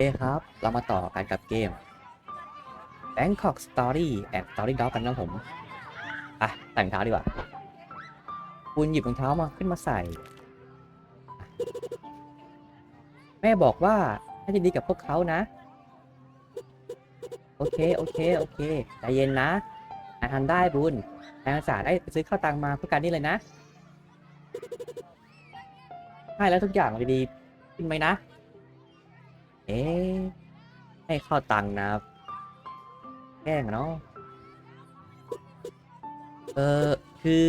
เคครับ เรามาต่อกันกับเกม Bangkok Story and Story Dog กันนะผม อะ ใส่รองเท้าดีกว่า คุณหยิบรองเท้ามาขึ้นมาใส่ แม่บอกว่าให้ดีๆกับพวกเขานะ โอเค โอเค โอเค ใจเย็นนะนายทำได้บุญนายอาสาได้ไปซื้อข้าวตังมาเพื่อการนี้เลยนะ ให้แล้วทุกอย่างจะดีขึ้นไหมนะ เอ๊ะให้เข้าตังค์นะครับ แกล้งอะเนาะเออคือ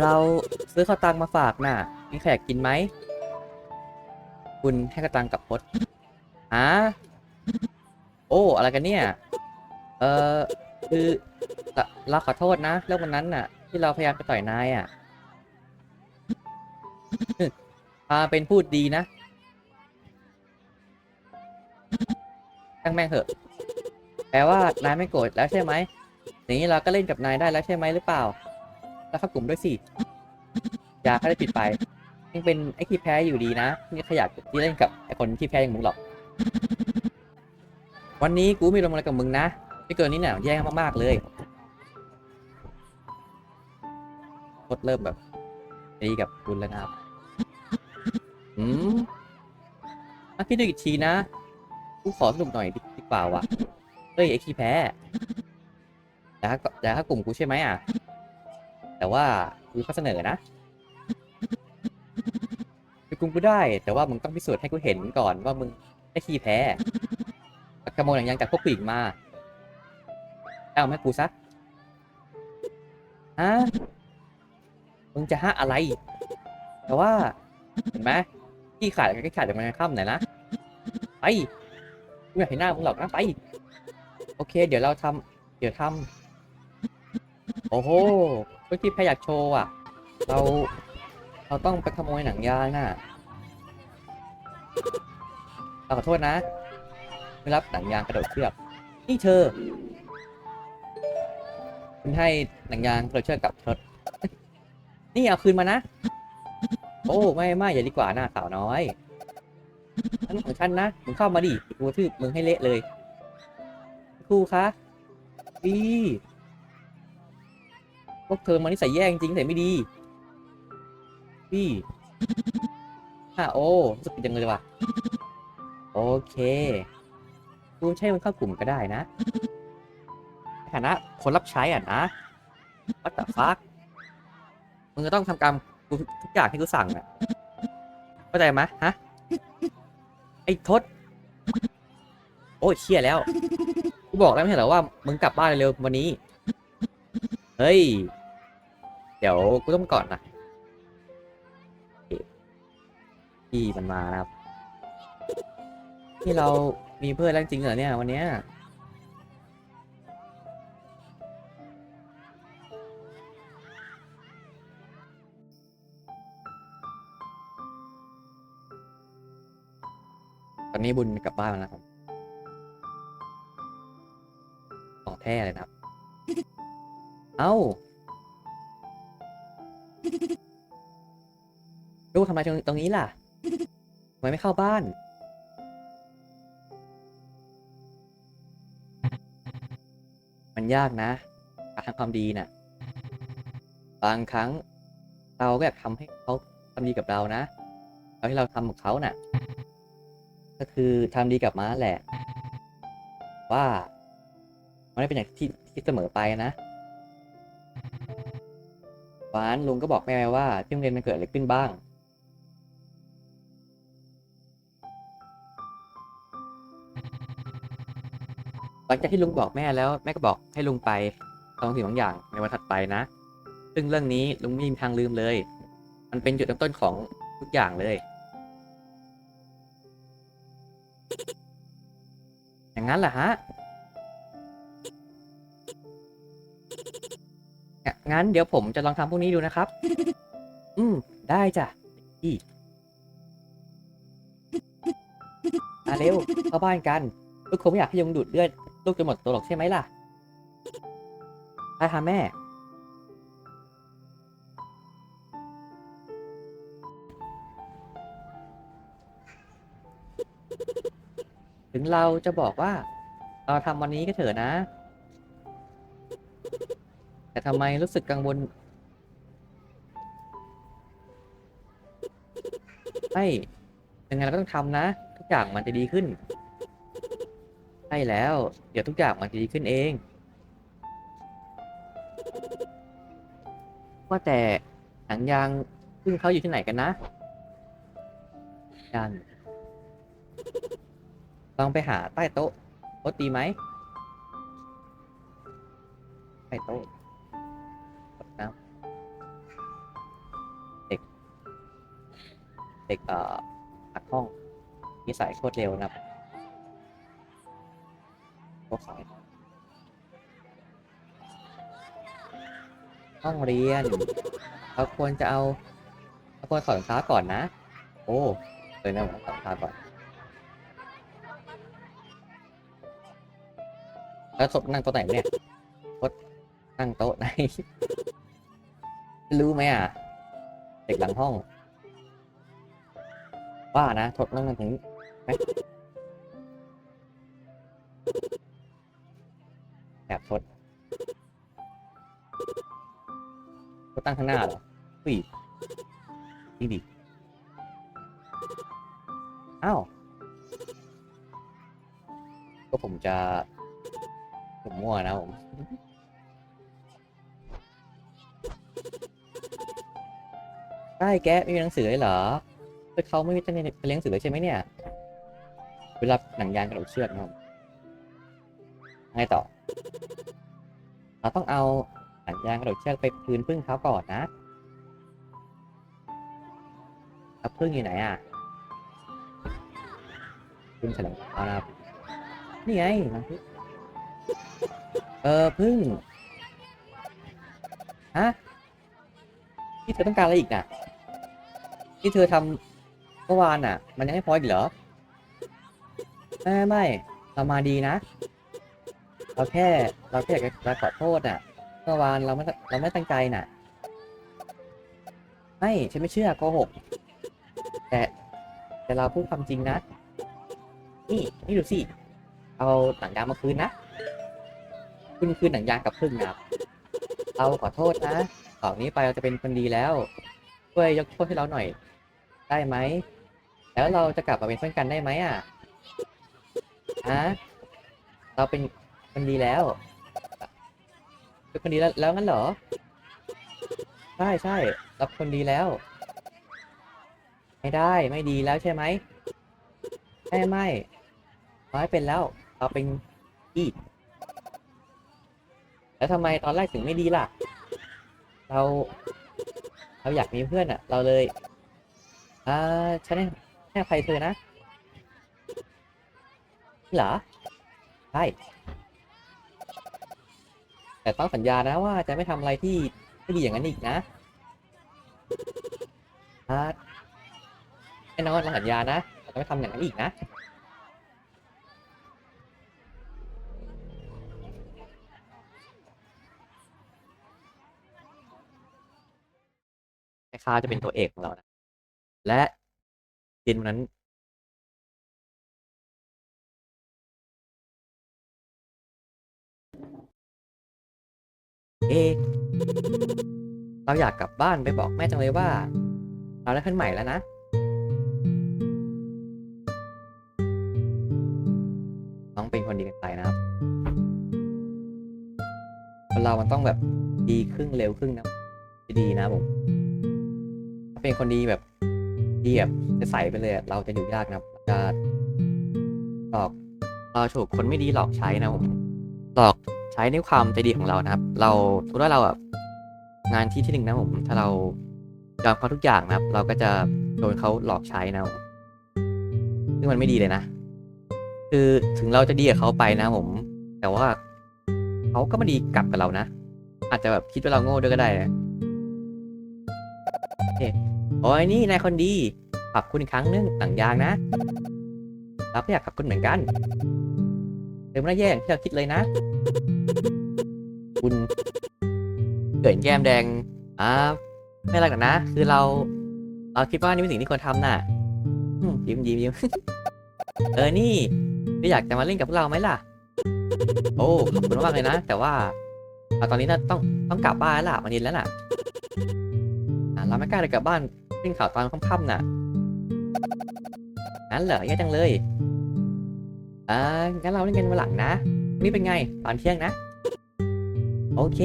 เราซื้อข้าวตังมาฝากน่ะ มีใครอยากกินไหม คุณให้ข้าวตังกับพดฮะโอ้ อะไรกันเนี่ย เออคือเราเราขอโทษนะเรื่องวันนั้นน่ะ ที่เราพยายามจะต่อยนายอะพาเป็นพูดดีนะ แม่งเถอะ แปลว่านายไม่โกรธแล้วใช่ไหมอย่างนี้เราก็เล่นกับนายได้แล้วใช่ไหมหรือเปล่า แล้วเข้ากลุ่มด้วยสิ อย่าเขาได้ผิดไปยังเป็นไอ้ที่แพ้อยู่ดีนะนี่ขยากที่เล่นกับไอ้คนที่แพ้อย่างมึงหรอก วันนี้กูม่ลงอะไรกับมึงนะไม่เกินนี้เนี่ยแย่มากๆเลยโคตรเริ่มแบบดีกับคุณแล้วนะครับ อืมมาคิดดูอีกทีนะ กูขอสรุปหน่อยดีกว่าวะเฮ้ยไอ้ขี้แพ้แต่ถ้าแต่ถ้ากลุ่มกูใช่ไหมอะ แต่ว่ากูข้อเสนอนะคือกลุ่มกูได้ แต่ว่ามึงต้องพิสูจน์ให้กูเห็นก่อนว่ามึงไอ้ขี้แพ้ขโมยหนังยางจากพวกผู้หญิงมาเอามาให้กูซะฮะมึงจะฮะอะไร แต่ว่า เห็นไหมขี้ขาดก็ขี้ขาดจากมันค่ำไหนนะ ไปูอยากเห็นหน้ามึงหรอกนะไป โอเค เดี๋ยวเราทำเดี๋ยวทำโอ้โหเมื่อกี้พรอยากโชว์อะ เรา เราต้องไปขโมยหนังยางน่ะเราขอโทษนะ ไม่รับหนังยางกระโดดเชือก นี่เธอ คุณให้หนังยางกระโดดเชือกกับทศนี่เอาคืนมานะ โอ้ ไม่ไม่อย่าดีกว่าหน้าสาวน้อย อันนของฉันนะมึงเข้ามาดิกูทืบมึงให้เละเลยครูคะดีพวกเธอมันนิสัยแย่จริงแต่ไม่ดีพี่ฮ่าโอ้รู้สึกผิดจังเลยว่ะโอเคกูใช่มันเข้ากลุ่มก็ได้นะฐานะคนรับใช้อะนะ What the fuck มึงจะต้องทำกรรมกูทุกอย่างที่กูสั่งอะเข้าใจไหมฮะ ไอ้ทศโอ้ยเชี่ยแล้ว กูบอกแล้วไม่ใช่เหรอว่ามึงกลับบ้านเร็ววันนี้ เฮ้ย เดี๋ยวกูต้องก่อนนะที่มันมานะครับ ที่เรามีเพื่อนแล้วจริงเหรอเนี่ยวันเนี้ย ตอนนี้บุญกลับบ้านแล้วนะครับขอแท้เลยนะครับ เอ้าลูกทำไมตรงตรงนี้ล่ะทำไมไม่เข้าบ้าน มันยากนะการทำความดีน่ะ บางครั้งเราก็อยากทำให้เขาทำดีกับเรานะเอาที่เราทำกับเขาน่ะ ก็คือทำดีกับม้าแหละ ว่า มันไม่เป็นอย่างที่ที่เสมอไปนะวานลุงก็บอกแม่ไว้ว่าที่โรงเรียนมันเกิดอะไรขึ้นบ้าง หลังจากที่ลุงบอกแม่แล้วแม่ก็บอกให้ลุงไปทำสิ่งบางอย่างในวันถัดไปนะ ซึ่งเรื่องนี้ลุงไม่มีทางลืมเลย มันเป็นจุดเริ่มต้นของทุกอย่างเลย อย่างนั้นเหรอฮะงงั้นเดี๋ยวผมจะลองทำพวกนี้ดูนะครับ อืม ได้จ้ะพี่มาเร็วเข้าบ้านกันลูกคงไม่อยากให้ยงดูดเลือดลูกจนหมดตัวหรอกใช่ไหมล่ะได้ค่ะแม่ ถึงเราจะบอกว่า เราทำวันนี้ก็เถอะนะ แต่ทำไมรู้สึกกังวลไม่ยังไงเราก็ต้องทำนะ ทุกอย่างมันจะดีขึ้นใช่แล้ว เดี๋ยวทุกอย่างมันจะดีขึ้นเอง ว่าแต่หนังยางพึ่งเขาอยู่ที่ไหนกันนะยัน ลองไปหาใต้โต๊ะโต๊ะตีไหมใต้โต๊ะกน้ำเด็ก เด็กเอ่อหักห้องนิสัยโคตรเร็วนะครับโคตรสายห้องเรียนเราควรจะเอาเราควรถอดรองเท้าก่อนนะ โอ้เลยนะผมถอดรองเท้าก่อน แล้วศพนั่งโต๊ะไหนวะเนี่ยโต๊ะนั่งโต๊ะไหน รู้ไหมอะ เด็กหลังห้อง ว่านะทดนั่งกันถึงไหมแอบทดทดตั้งข้างหน้าเหรออุ้ยจริงดิอ้าว ก็ผมจะ ผมมั่วนะผมใช่แกไม่มีหนังสือเลยเหรอเพื่เขาไม่มีตั้งใจไปเรียนหนังสือเลยใช่ไหมเนี่ย เวลาหนังยางกระโดดเชือกนะครับไงต่อ เราต้องเอาหนังยางกระโดดเชือกไปพื้นพึ่งเขาก่อนนะแล้วพึ่งอยู่ไหนอะพึ่งฉลองเอานะครับนี่ไงรังพึ่ง เออพึ่งฮะที่เธอต้องการอะไรอีกน่ะที่เธอทำเมื่อวานอะ มันยังไม่พออีกเหรอไม่ไม่ไมเรามาดีนะ เราแค่เราแค่อยากจะขอโทษอะ เมื่อวานเราไม่เราไม่ตั้งใจน่ะไม่ฉันไม่เชื่อโกหกแต่แต่เราพูดความจริงนะ นี่นี่ดูสิ เอาหนังยางมาคืนนะ คุณคืนหนังยางกับพึ่งนะครับเราขอโทษนะต่อนนี้ไปเราจะเป็นคนดีแล้วช่วยยกโทษให้เราหน่อย ได้ไหม แล้วเราจะกลับมาเป็นเพื่อนกันได้ไหมอะฮะเราเป็นคนดีแล้ว เป็นคนดีแล้วแล้วงั้นเหรอ ใช่ใช่เราเป็นคนดีแล้ว ไม่ได้ไม่ดีแล้วใช่ไหมไม่ไม่ไม่เป็นแล้ว เราเป็นอีก แล้วทำไมตอนแรกถึงไม่ดีล่ะ เรา เราอยากมีเพื่อนอะ เราเลย อ่า ฉันให้ให้อภัยเธอนะเหรอ ใช่ แต่ต้องสัญญานะว่าจะไม่ทำอะไรที่ไม่ดีอย่างนั้นอีกนะอ่าแน่นอนเราสัญญานะ จะไม่ทำอย่างนั้นอีกนะ ม่ค้าจะเป็นตัวเอกของเรานะ และเย็นวันนั้น เอ เราอยากกลับบ้านไปบอกแม่จังเลยว่า เราได้ขึ้นใหม่แล้วนะ ต้องเป็นคนดีกันไปนะครับคนเรามันต้องแบบดีครึ่งเร็วครึ่งนะดีนะผม เป็นคนดีแบบดีแบบจะใสไปเลยเราจะอยู่ยากนะจะหลอกเราถูกคนไม่ดีหลอกใช้นะผมหลอกใช้ในความใจดีของเรานะครับ เราสมมติว่าเราแบบงานที่ที่หนึ่งนะผม ถ้าเรายอมเขาทุกอย่างนะครับ เราก็จะโดนเขาหลอกใช้นะซึ่งมันไม่ดีเลยนะ คือถึงเราจะดีกับเขาไปนะผม แต่ว่าเขาก็ไม่ดีกลับกับเรานะ อาจจะแบบคิดว่าเราโง่ด้วยก็ได้นะโอ้ โอ้ยนี่นายคนดีขอบคุณอีกครั้งนึงหนังยางนะเราก็อยากขอบคุณเหมือนกันเธอไม่ได้แย่อย่างที่เราคิดเลยนะ คุณเกิดแก้มแดงอ่าไม่อะไรหรอกนะ คือเรา เราคิดว่านี่เป็นสิ่งที่ควรทำน่ะยิ้มยิ้มยิ้มเออนี่ไม่อยากจะมาเล่นกับพวกเราไหมล่ะ โอ้ขอบคุณมากเลยนะ แต่ว่าตอนนี้น่าต้องต้องกลับบ้านแล้วล่ะมันเย็นแล้วน่ะอะเราไม่กล้าเลยกลับบ้าน เล่นข่าวตอนค่ำๆน่ะงั้นเหรอแย่จังเลยอ่างั้นเราเล่นกันวันหลังนะ นี่เป็นไง ตอนเที่ยงนะ โอเค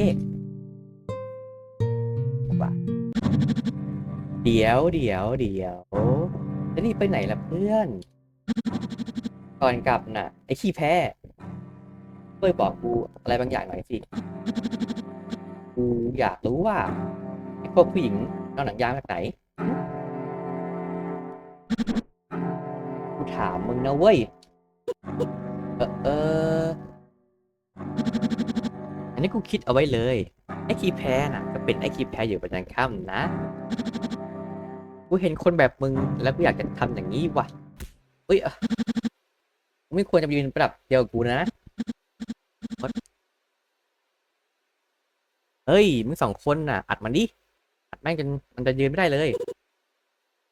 ว่าเดี๋ยวเดี๋ยวเดี๋ยวจะรีบไปไหนล่ะเพื่อน ก่อนกลับน่ะ ไอ้ขี้แพ้ช่วยบอกกูอะไรบางอย่างหน่อยสิ กูอยากรู้ว่าไอ้พวกผู้หญิงเอาหนังยางแบบไหน กูถามมึงนะเว้ย เออเออ อันนี้กูคิดเอาไว้เลย ไอ้ขี้แพ้น่ะ ก็เป็นไอ้ขี้แพ้อยู่ประจันค่ำนะ กูเห็นคนแบบมึงแล้วกูอยากจะทำอย่างนี้ว่ะเอ้ยไม่ควรจะยืนประดับเดียวกับกูนะ เฮ้ย มึงสองคนน่ะ อัดมันดิ อัดแม่งจนมันจะยืนไม่ได้เลย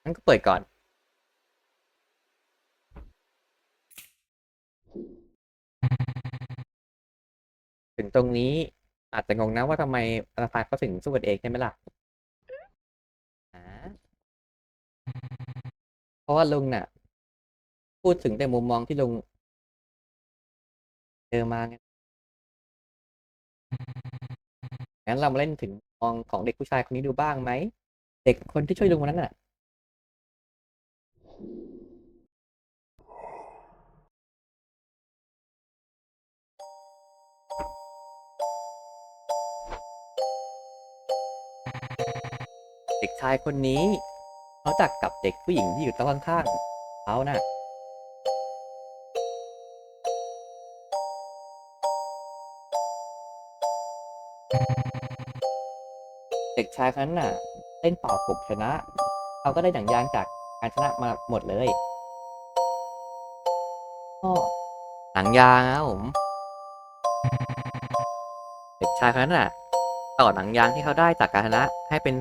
งั้นก็เปิดก่อน ถึงตรงนี้อาจจะงงนะว่าทำไมธนาคารเขาถึงสู้กันเองใช่ไหมล่ะเพราะว่าลุงน่ะ พูดถึงแต่มุมมองที่ลุงเจอมาไงงั้นเรามาเล่นถึงมองของเด็กผู้ชายคนนี้ดูบ้างไหม เด็กคนที่ช่วยลุงวันนั้นน่ะ ชายคนนี้เขาจักกับเด็กผู้หญิงที่อยู่ต๊ะข้างๆเขาน่ะเด็กชายคนนั้นน่ะเล่นเป่ากบชนะเขาก็ได้หนังยางจากการชนะมาหมดเลยอ้อหนังยางครับผม เด็กชายคนนั้นน่ะต่อหนังยางที่เขาได้จากการชนะให้เป็น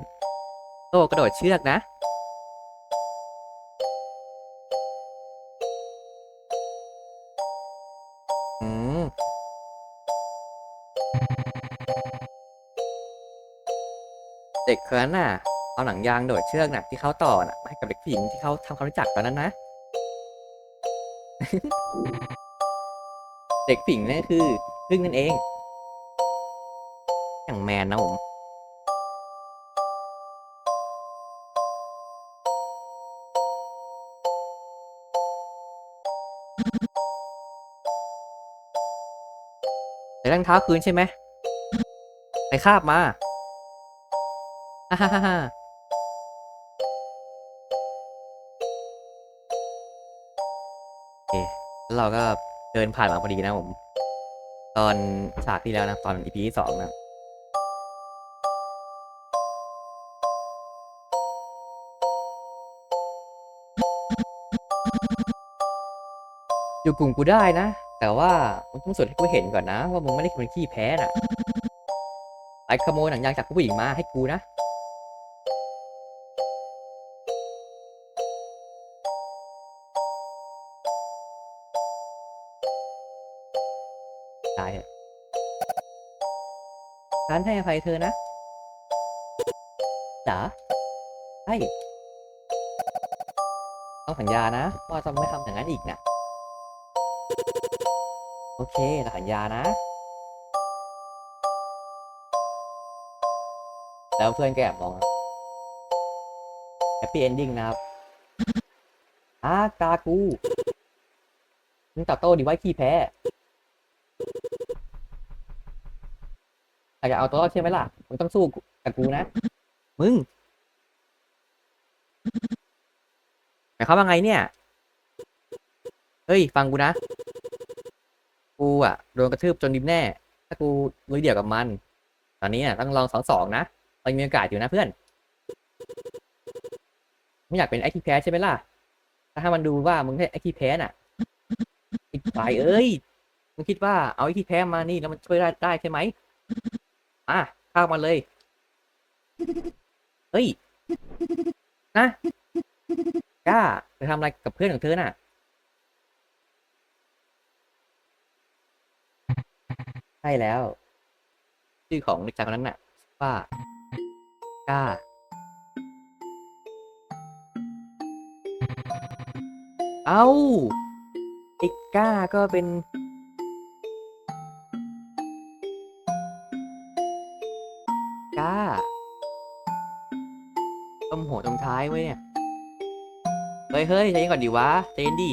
โซ่กระโดดเชือกนะ อืม เด็กคนนั้นน่ะ เอาหนังยางโดดเชือกน่ะที่เขาต่อน่ะให้กับเด็กผู้หญิงที่เขาทำความรู้จักตอนนั้นนะ เด็กผู้หญิงนั่นคือพึ่งนั่นเอง อย่างแมนนะผม ใส่รองเท้าคืนใช่ไหมไปคาบมาฮ่าฮ่าฮ่าโอเคแล้วเราก็เดินผ่านมาพอดีนะผม ตอนฉากที่แล้วนะ ตอน EP ที่สองนะ อยู่กลุ่มกูได้นะ แต่ว่ามึงต้องสวดให้กูเห็นก่อนนะ ว่ามึงไม่ได้เป็นขี้แพ้น่ะไปขโมยหนังยางจากผู้หญิงมาให้กูนะตายเถอะฉันให้อภัยเธอนะจ๋าใช่ต้องสัญญานะว่าจะไม่ทำอย่างนั้นอีกนะ โอเคเราสัญญานะ แล้วเพื่อนแกแอบมองแฮปปี้เอนดิ้งนะครับอากากูมึงตอบโต้ดีไว้ขี้แพ้อยากจะเอาตัวรอดใช่ไหมล่ะ มึงต้องสู้กับกูนะ มึงหมายความว่าไงเนี่ย เฮ้ย ฟังกูนะ กูอะโดนกระทืบจนดิมแน่ ถ้ากูลุยเดี่ยวกับมัน ตอนนี้อะต้องลองสองสองนะยังมีโอกาสอยู่นะเพื่อน ไม่อยากเป็นไอ้ขี้แพ้ใช่ไหมล่ะ ถ้ามันดูว่ามึงแค่ไอ้ขี้แพ้น่ะอีกฝ่ายเอ้ย มึงคิดว่าเอาไอ้ขี้แพ้มานี่แล้วมันช่วยได้ได้ใช่ไหมอะข้ามาเลย เฮ้ย นะกล้าไปทำอะไรกับเพื่อนของเธอน่ะ ใช่แล้ว ชื่อของเด็กชายคนนั้นน่ะว่ากล้า เอ้าไอ้ก้าก็เป็น ก้าต้มหัวต้มท้ายไว้เนี่ย เฮ้ยเฮ้ยใจเย็นก่อนดิวะใจเย็นดิ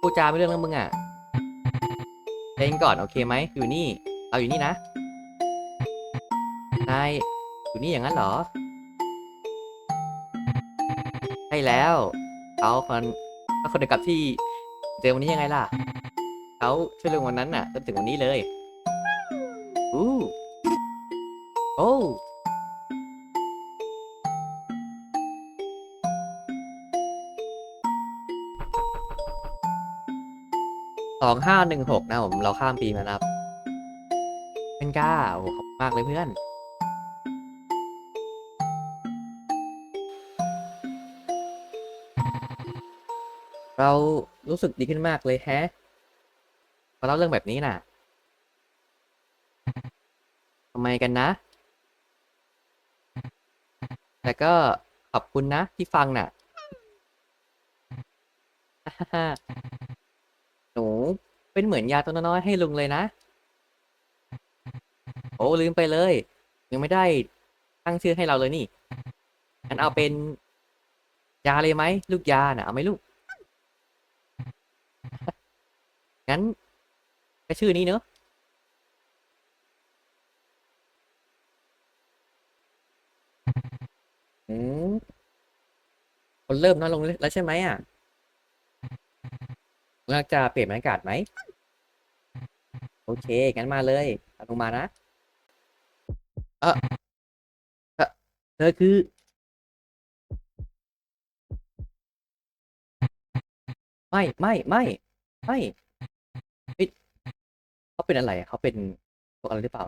พูดจาไม่เรื่องแล้วมึงอะใจเย็นก่อน โอเคไหม อยู่นี่ เอาอยู่นี่นะ นายอยู่นี่อย่างนั้นเหรอ ใช่แล้ว เขาคนเขาคนเดียวกับที่เจอวันนี้ยังไงล่ะ เขาช่วยเรื่องวันนั้นน่ะจนถึงวันนี้เลย อู้โอ้สองห้าหนึ่งหกนะผม เราข้ามปีมานะครับ เป็นก้าโอ้ขอบคุณมากเลยเพื่อนเรารู้สึกดีขึ้นมากเลยแฮะพอเล่าเรื่องแบบนี้น่ะทำไมกันนะ แต่ก็ขอบคุณนะที่ฟังน่ะ หนูเป็นเหมือนยาตัวน้อยให้ลุงเลยนะ โอ้ลืมไปเลย ยังไม่ได้ตั้งชื่อให้เราเลยนี่งั้นเอาเป็น ยาเลยไหมลูกยาน่ะเอาไหมลูก งั้นก็ชื่อนี้เนอะอืมคนเริ่มน้อยลงแล้วใช่ไหมอะคุณอยากจะเปลี่ยนบรรยากาศไหม โอเค งั้นมาเลยเอาลงมานะ เออเออเธอคือ ไม่ไม่ไม่ไม่เฮ้ยเขาเป็นอะไรอะเขาเป็นพวกอะไรหรือเปล่า